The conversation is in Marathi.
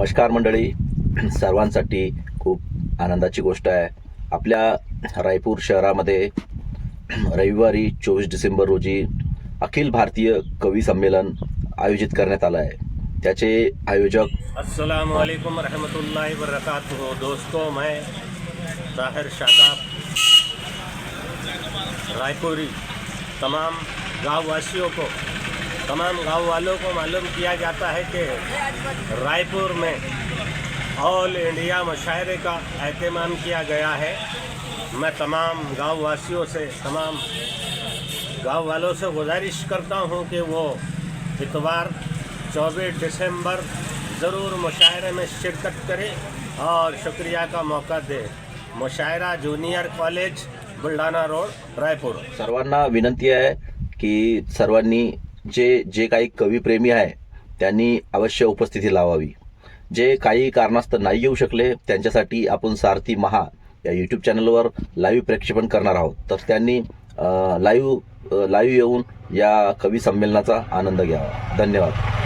नमस्कार मंडळी. सर्वांसाठी खूप आनंदाची गोष्ट आहे. आपल्या रायपूर शहरामध्ये रविवारी चोवीस डिसेंबर रोजी अखिल भारतीय कवी संमेलन आयोजित करण्यात आलं आहे. त्याचे आयोजक अस्सलाम वालेकुम रहमतुल्लाहि वबरकातुहू. दोस्तों मैं ताहिर शादाब रायपुरी तमाम गांव वासियों को तमाम गाँव वालों को मालूम किया जाता है कि रायपुर में ऑल इंडिया मुशायरे का अहतमाम किया गया है। मैं तमाम गाँव वासियों से, तमाम गाँव वालों से गुजारिश करता हूँ कि वो इतवार 24 दिसंबर ज़रूर मुशायरे में शिरकत करें और शुक्रिया का मौका दें। मुशायरा junior college Buldhana road, Raipur. सर्वांना विनंती आहे की सर्वांनी जे जे काही कविप्रेमी आहे त्यांनी अवश्य उपस्थिती लावावी. जे काही कारणास्तव नाही येऊ शकले त्यांच्यासाठी आपण सारथी महा या यूट्यूब चॅनलवर लाईव्ह प्रक्षेपण करणार आहोत. तर त्यांनी लाईव्ह लाईव्ह येऊन या कवी संमेलनाचा आनंद घ्यावा. धन्यवाद.